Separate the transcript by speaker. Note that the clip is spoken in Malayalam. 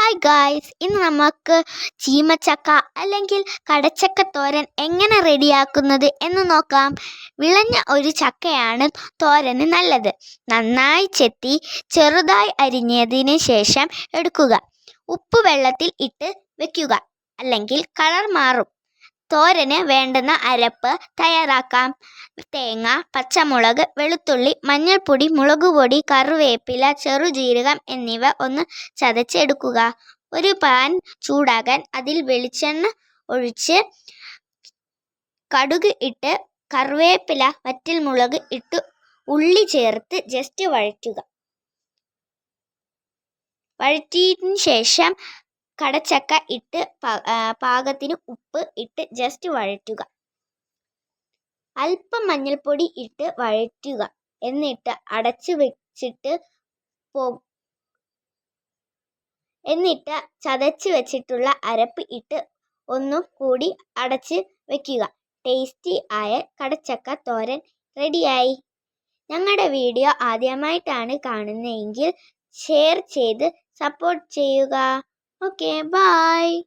Speaker 1: ഹായ് ഗായ്സ് ഇന്ന് നമുക്ക് ചീമച്ചക്ക അല്ലെങ്കിൽ കടച്ചക്ക തോരൻ എങ്ങനെ റെഡിയാക്കുന്നത് എന്ന് നോക്കാം. വിളഞ്ഞ ഒരു ചക്കയാണ് തോരന് നല്ലത്. നന്നായി ചെത്തി ചെറുതായി അരിഞ്ഞതിന് ശേഷം എടുക്കുക. ഉപ്പ് വെള്ളത്തിൽ ഇട്ട് വെക്കുക. അല്ലെങ്കിൽ കളർ മാറും. തോരന് വേണ്ടുന്ന അരപ്പ് തയ്യാറാക്കാം. തേങ്ങ പച്ചമുളക് വെളുത്തുള്ളി മഞ്ഞൾപ്പൊടി മുളകുപൊടി കറിവേപ്പില ചെറുജീരകം എന്നിവ ഒന്ന് ചതച്ചെടുക്കുക. ഒരു പാൻ ചൂടാകാൻ അതിൽ വെളിച്ചെണ്ണ ഒഴിച്ച് കടുക് ഇട്ട് കറിവേപ്പില വറ്റൽമുളക് ഇട്ട് ഉള്ളി ചേർത്ത് ജസ്റ്റ് വഴറ്റുക. വഴറ്റിയതിന് ശേഷം കടച്ചക്ക ഇട്ട് പാകത്തിന് ഉപ്പ് ഇട്ട് ജസ്റ്റ് വഴറ്റുക. അല്പം മഞ്ഞൾപ്പൊടി ഇട്ട് വഴറ്റുക. എന്നിട്ട് അടച്ചു വെച്ചിട്ട് എന്നിട്ട് ചതച്ച് വെച്ചിട്ടുള്ള അരപ്പ് ഇട്ട് ഒന്നും കൂടി അടച്ച് വെക്കുക. ടേസ്റ്റി ആയ കടച്ചക്ക തോരൻ റെഡിയായി. ഞങ്ങളുടെ വീഡിയോ ആദ്യമായിട്ടാണ് കാണുന്നതെങ്കിൽ ഷെയർ ചെയ്ത് സപ്പോർട്ട് ചെയ്യുക. Okay, bye.